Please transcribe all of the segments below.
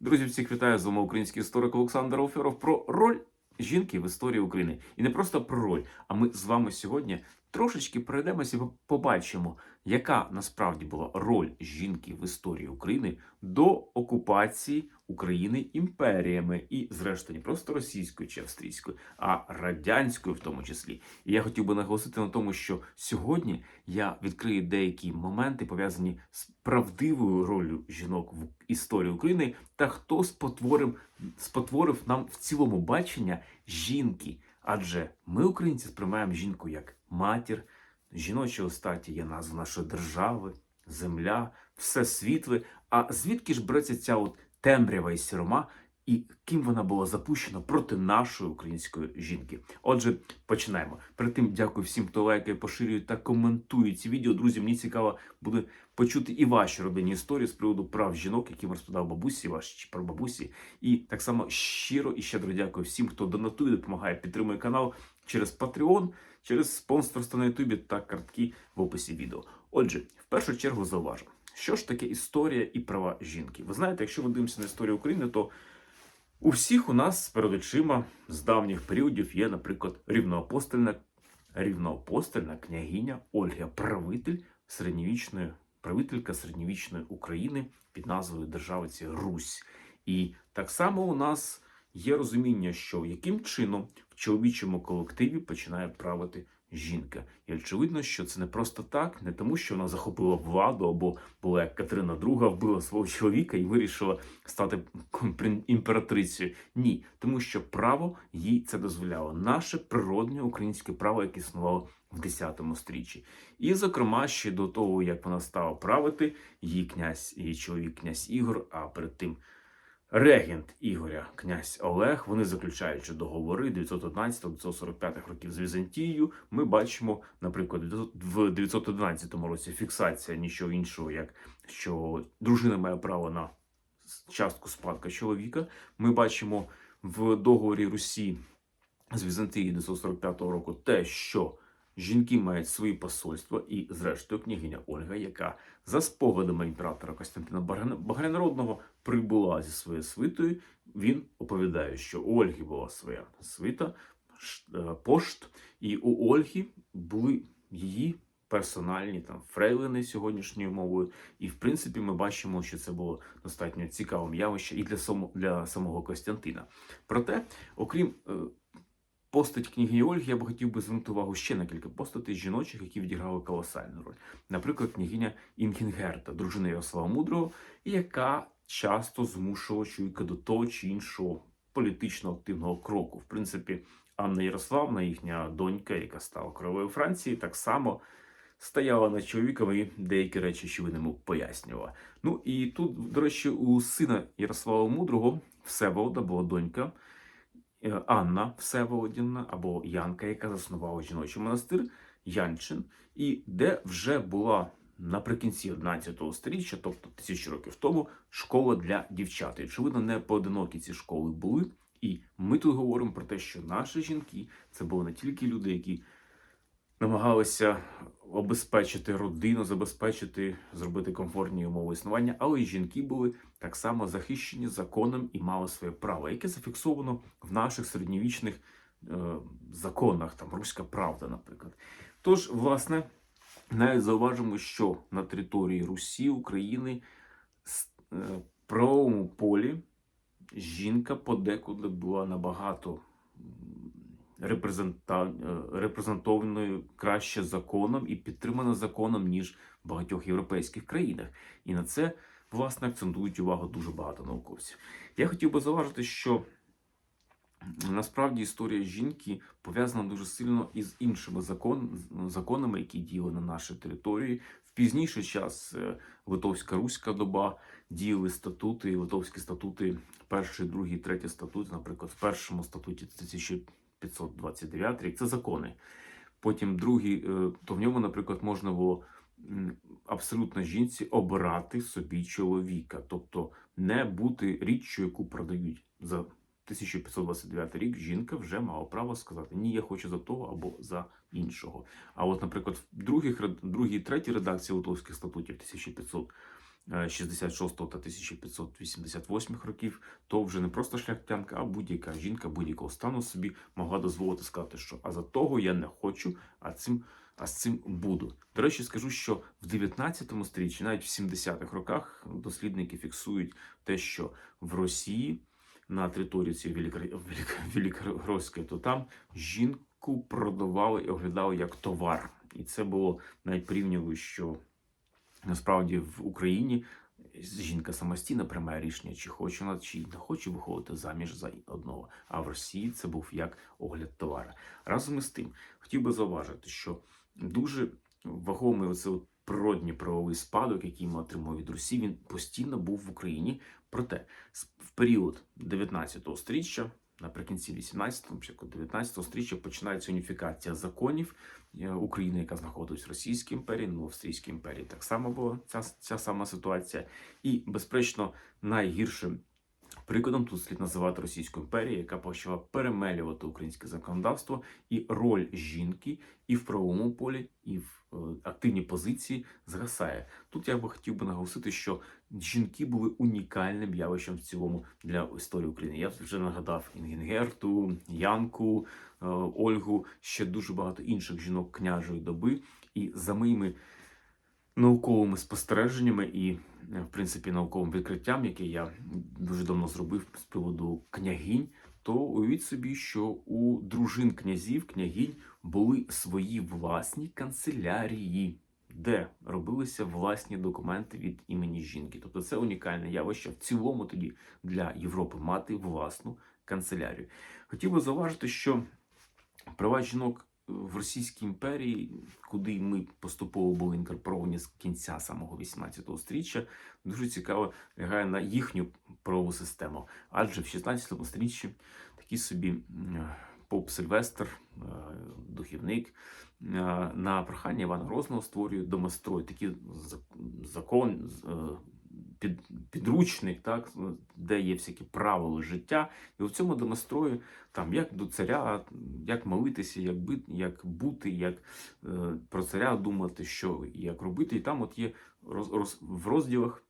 Друзі, всіх вітаю з вами український історик Олександр Оферов про роль жінки в історії України. І не просто про роль, а ми з вами сьогодні трошечки пройдемося і побачимо, яка насправді була роль жінки в історії України до окупації України імперіями, і, зрештою, не просто російською чи австрійською, а радянською в тому числі. І я хотів би наголосити на тому, що сьогодні я відкрию деякі моменти пов'язані з правдивою ролью жінок в історії України та хто спотворив, спотворив нам в цілому бачення жінки. Адже ми, українці, сприймаємо жінку як матір, жіночого статі є назва нашої держави, земля, все світле. А звідки ж береться ця от темрява і сірома, і ким вона була запущена проти нашої української жінки? Отже, починаємо. Перед тим дякую всім, хто лайкає, поширює та коментує ці відео. Друзі, мені цікаво буде почути і ваші родинні історії з приводу прав жінок, які розповідав бабусі, ваші прабабусі. І так само щиро і щедро дякую всім, хто донатує, допомагає, підтримує канал через Patreon, через спонсорство на Ютубі та картки в описі відео. Отже, в першу чергу зауважу, що ж таке історія і права жінки. Ви знаєте, якщо ми дивимося на історію України, то у всіх у нас перед очима з давніх періодів є, наприклад, рівноапостольна, рівноапостольна княгиня Ольга, правитель середньовічної правителька середньовічної України під назвою державиці Русь. І так само у нас є розуміння, що яким чином в чоловічому колективі починає правити жінка. І очевидно, що це не просто так, не тому, що вона захопила владу або була як Катерина II, вбила свого чоловіка і вирішила стати імператрицею. Ні, тому що право їй це дозволяло. Наше природне українське право, яке існувало в 10 стріччі. І, зокрема, ще до того, як вона стала правити, її князь, її чоловік князь Ігор, а перед тим регент Ігоря, князь Олег, вони заключаючи договори 911-945 років з Візантією, ми бачимо, наприклад, в 911 році фіксація нічого іншого, як що дружина має право на частку спадка чоловіка. Ми бачимо в договорі Русі з Візантії 945 року те, що жінки мають свої посольства, і, зрештою, княгиня Ольга, яка за спогадами імператора Костянтина Багряна- Багрянародного прибула зі своєю свитою, він оповідає, що у Ольги була своя свита, е, пошт, і у Ольги були її персональні там фрейлини сьогоднішньою мовою. І в принципі, ми бачимо, що це було достатньо цікавим явище і для само, для самого Костянтина. Проте, окрім е, постать книги Ольги, я б хотів би звернути увагу ще на кілька постатей жіночих, які відіграли колосальну роль. Наприклад, княгиня Інгінгерта, дружина Ярослава Мудрого, яка часто змушувала чоловіка до того чи іншого політично активного кроку. В принципі, Анна Ярославна, їхня донька, яка стала королевою Франції, так само стояла над чоловіком і деякі речі, що він йому пояснювала. Ну і тут, до речі, у сина Ярослава Мудрого Всеволода була донька. Е, Анна Всеволодівна або Янка, яка заснувала жіночий монастир Янчин, і де вже була наприкінці 11 століття, тобто тисячі років тому, школа для дівчат. І, очевидно, не поодинокі ці школи були. І ми тут говоримо про те, що наші жінки це були не тільки люди, які намагалися обезпечити родину, забезпечити, зробити комфортні умови існування, але й жінки були так само захищені законом і мали своє право, яке зафіксовано в наших середньовічних е, законах, там Руська Правда, наприклад. Тож, власне, навіть зауважимо, що на території Русі, України, е, в правовому полі жінка подекуди була набагато репрезентованою краще законом і підтримана законом, ніж в багатьох європейських країнах. І на це, власне, акцентують увагу дуже багато науковців. Я хотів би зауважити, що насправді історія жінки пов'язана дуже сильно із іншими закон... законами, які діяли на нашій території. В пізніший час е, Литовська Руська доба діяли статути, литовські статути, перший, другий, третій статут, наприклад, в першому статуті 1529 рік це закони. Потім другий, е, то в ньому, наприклад, можна було абсолютно жінці обирати собі чоловіка, тобто не бути річчю, яку продають за 1529 рік. Жінка вже мала право сказати ні, я хочу за того або за іншого. А от, наприклад, в других другій, третій редакції Литовських статутів 1500 е, 66 та 1588 років, то вже не просто шляхтянка, а будь-яка жінка будь-якого стану собі могла дозволити сказати, що а за того я не хочу, а цим. А з цим буду. До речі, скажу, що в 19 сторіччі, навіть в 70-х роках, дослідники фіксують те, що в Росії на території цієї Великоросської, то там жінку продавали і оглядали як товар. І це було навіть порівнювали, що насправді в Україні жінка самостійно приймає рішення, чи хоче вона, чи не хоче виходити заміж за одного. А в Росії це був як огляд товара. Разом із тим, хотів би зауважити, що дуже вагомий оце природній правовий спадок, який ми отримали від Русі, він постійно був в Україні. Проте в період 19 стріччя, наприкінці 18-го, початку 19 стріччя починається уніфікація законів е, України, яка знаходилась в Російській імперії, ну в Австрійській імперії так само була ця, ця сама ситуація. І, безперечно, найгіршим Прикладом тут слід називати Російську імперію, яка почала перемелювати українське законодавство і роль жінки і в правовому полі, і в е, активній позиції згасає. Тут я би хотів би наголосити, що жінки були унікальним явищем в цілому для історії України. Я вже нагадав Інгенгерту, Янку, е, Ольгу, ще дуже багато інших жінок княжої доби. І за моїми науковими спостереженнями і, в принципі, науковим відкриттям, яке я дуже давно зробив з приводу княгинь, то уявіть собі, що у дружин князів, княгинь були свої власні канцелярії, де робилися власні документи від імені жінки. Тобто це унікальне явище в цілому тоді для Європи мати власну канцелярію. Хотів би зауважити, що права жінок в Російській імперії, куди ми поступово були інкорпоровані з кінця самого 18 стріччя, дуже цікаво лягає на їхню правову систему. Адже в 16 стріччі такий собі поп Сильвестр, е, духівник, е, на прохання Івана Грозного створює домострой, такий закон. Під, підручник, так, де є всякі правила життя, і в цьому демонструє там як до царя, як молитися, як бити, як бути, як е, про царя думати, що як робити. І там от є роз, роз, в розділах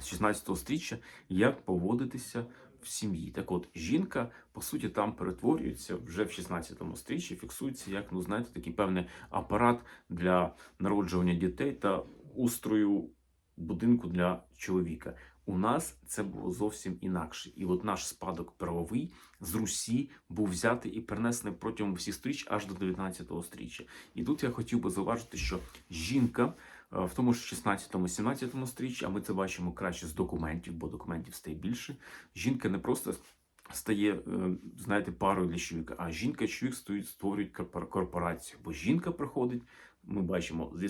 з 16 стріччя, як поводитися в сім'ї. Так от жінка, по суті, там перетворюється вже в 16 стріччі, фіксується як, ну знаєте, такий певний апарат для народжування дітей та устрою будинку для чоловіка. У нас це було зовсім інакше. І от наш спадок правовий з Русі був взятий і перенесений протягом всіх стріч аж до 19-го стріччя. І тут я хотів би зауважити, що жінка е, в тому ж 16-17 стріччі, а ми це бачимо краще з документів, бо документів стає більше. Жінка не просто стає, е, знаєте, парою для чоловіка, а жінка і чоловік створюють корпорацію. Бо жінка приходить, ми бачимо зі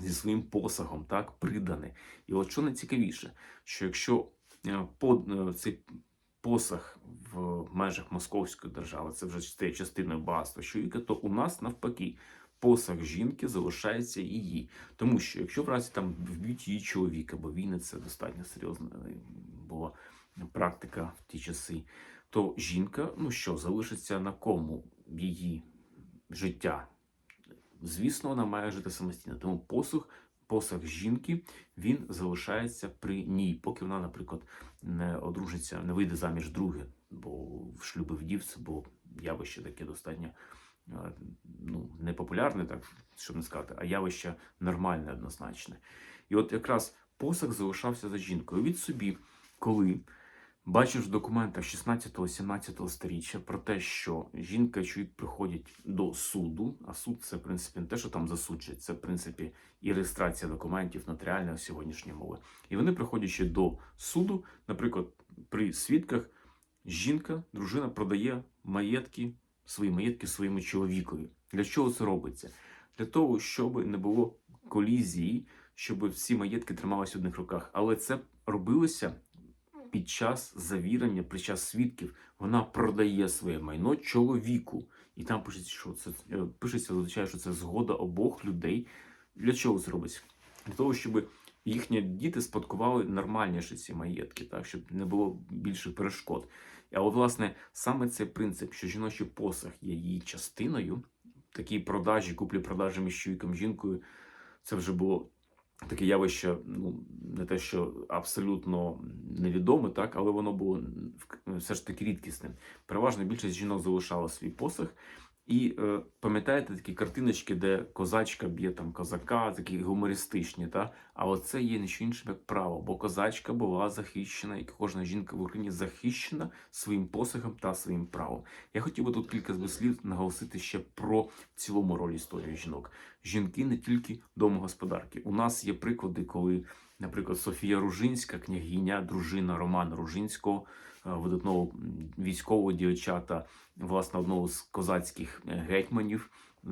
зі своїм посагом, так, придане. І от що найцікавіше, що якщо е, по, е, цей посаг в межах Московської держави, це вже стає частиною багатства чоловіка, то у нас навпаки посаг жінки залишається її. Тому що якщо в разі там вб'ють її чоловіка, бо війни це достатньо серйозна е, була практика в ті часи, то жінка, ну що, залишиться на кому її життя звісно, вона має жити самостійно. Тому посух, посаг жінки він залишається при ній, поки вона, наприклад, не одружиться, не вийде заміж друге, бо в шлюби вдів це було явище таке достатньо ну, непопулярне, так щоб не сказати, а явище нормальне, однозначне. І от якраз посаг залишався за жінкою. Від собі, коли Бачиш в документах 16-17 сторіччя про те, що жінка чоловік приходять до суду, а суд це в принципі не те, що там засуджують, це в принципі і реєстрація документів нотаріальної сьогоднішньої мови. І вони, приходячи до суду, наприклад, при свідках, жінка, дружина продає маєтки, свої маєтки своєму чоловікові. Для чого це робиться? Для того, щоб не було колізії, щоб всі маєтки трималися в одних руках. Але це робилося під час завірення, під час свідків, вона продає своє майно чоловіку. І там пишеться, що це е, пишеться, звичайно, що це згода обох людей. Для чого це робиться? Для того, щоб їхні діти спадкували нормальніше ці маєтки, так, щоб не було більших перешкод. А от, власне, саме цей принцип, що жіночий посаг є її частиною, такі продажі, куплі-продажі між чоловіком жінкою, це вже було таке явище, ну не те, що абсолютно невідоме, так, але воно було все ж таки рідкісним. Переважна більшість жінок залишала свій посох. І е, пам'ятаєте такі картиночки, де козачка б'є там козака, такі гумористичні, та? а оце є не що інше, як право, бо козачка була захищена, і кожна жінка в Україні захищена своїм посохом та своїм правом. Я хотів би тут кілька слів наголосити ще про цілому роль історії жінок. Жінки не тільки домогосподарки. У нас є приклади, коли, наприклад, Софія Ружинська, княгиня, дружина Романа Ружинського, видатного військового діяча та власне одного з козацьких е, гетьманів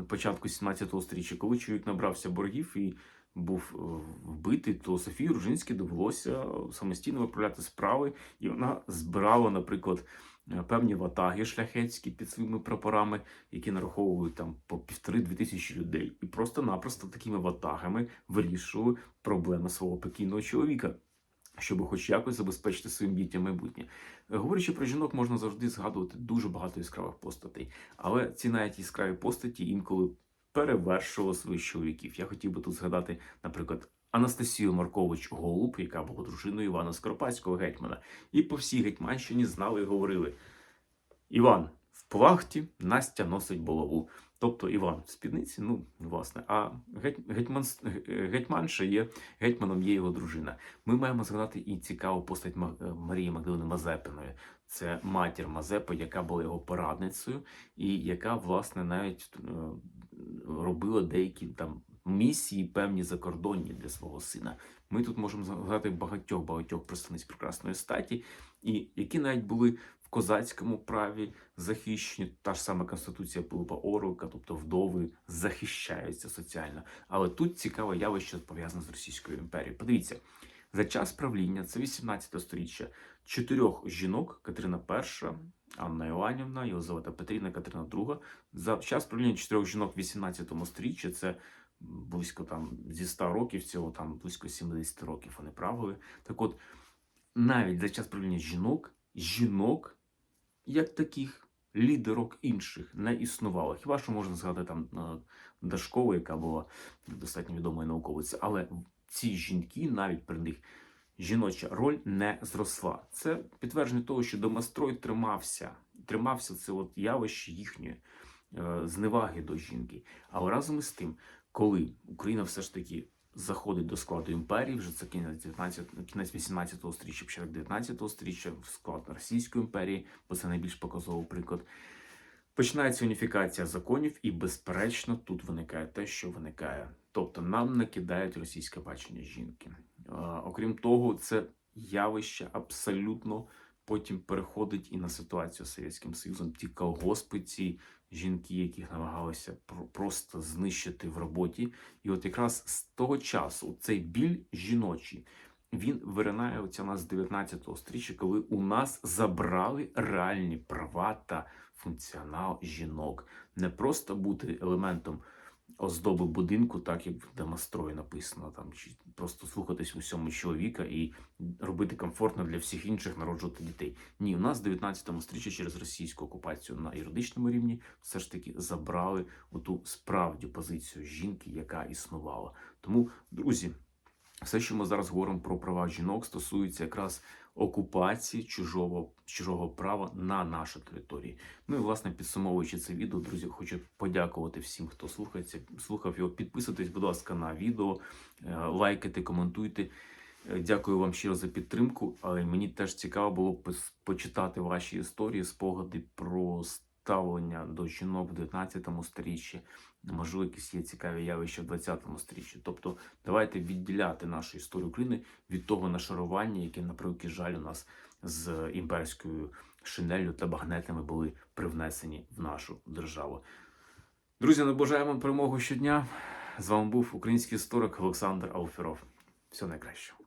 початку 17 століття, коли чоловік набрався боргів і був е, вбитий, то Софії Ружинській довелося самостійно виправляти справи, і вона збирала, наприклад, е, певні ватаги шляхетські під своїми прапорами, які нараховували там по півтори-дві тисячі людей, і просто-напросто такими ватагами вирішували проблеми свого покійного чоловіка. Щоб хоч якось забезпечити своїм дітям майбутнє. Е, Говорячи про жінок, можна завжди згадувати дуже багато яскравих постатей, але ці навіть яскраві постаті інколи перевершували своїх чоловіків. Я хотів би тут згадати, наприклад, Анастасію Маркович Голуб, яка була дружиною Івана Скоропадського гетьмана, і по всій Гетьманщині знали і говорили: Іван в плахті, Настя носить булаву. Тобто Іван в спідниці, ну власне, а геть, гетьман, гетьманша є гетьманом є його дружина. Ми маємо згадати і цікаву постать е, Марії Магдалини Мазепиної. Це матір Мазепи, яка була його порадницею, і яка, власне, навіть е, робила деякі там місії певні закордонні для свого сина. Ми тут можемо згадати багатьох багатьох представниць прекрасної статі, і які навіть були в козацькому праві захищені. Та ж сама конституція Пилипа Орлика, тобто вдови захищаються соціально. Але тут цікаве явище пов'язане з Російською імперією. Подивіться, за час правління, це 18 сторіччя, чотирьох жінок Катерина І, Анна Іоанівна, Єлизавета Петрівна, Катерина II. За час правління чотирьох жінок в 18 сторіччі, це близько там зі 100 років, цього там близько 70 років вони правили. Так от, навіть за час правління жінок, жінок, як таких лідерок інших, не існувало. Хіба що можна згадати там е, Дашкову, яка була достатньо відомою науковицею, але ці жінки, навіть при них жіноча роль не зросла. Це підтвердження того, що домострой тримався, тримався це от явище їхньої е, зневаги до жінки. Але разом із тим, коли Україна все ж таки заходить до складу імперії, вже це кінець 19, кінець 18 сторіччя, початок 19 сторіччя, в склад Російської імперії, бо це найбільш показовий приклад. Починається уніфікація законів, і, безперечно, тут виникає те, що виникає. Тобто нам накидають російське бачення жінки. Е, окрім того, це явище абсолютно потім переходить і на ситуацію з Совєтським Союзом. Ті колгоспи, ці жінки, яких намагалися про- просто знищити в роботі. І от якраз з того часу цей біль жіночий. Він виринає оця нас з 19 стріччя, коли у нас забрали реальні права та функціонал жінок. Не просто бути елементом оздоби будинку, так як в домострої написано, там чи просто слухатись усьому чоловіка і робити комфортно для всіх інших народжувати дітей. Ні, у нас в 19 стріччі через російську окупацію на юридичному рівні все ж таки забрали оту справді позицію жінки, яка існувала. Тому, друзі. Все, що ми зараз говоримо про права жінок, стосується якраз окупації чужого, чужого права на нашу територію. Ну і власне підсумовуючи це відео, друзі, хочу подякувати всім, хто слухається, слухав його. Підписуйтесь, будь ласка, на відео, е, лайкайте, коментуйте. Е, Дякую вам щиро за підтримку. Мені теж цікаво було почитати ваші історії, спогади про ставлення до жінок в 19 сторіччі. Можливо, якісь є цікаві явища в 20 сторіччі. Тобто, давайте відділяти нашу історію України від того нашарування, яке, на превеликий жаль, у нас з імперською шинелью та багнетами були привнесені в нашу державу. Друзі, набажаємо перемогу щодня. З вами був український історик Олександр Алферов. Всього найкращого.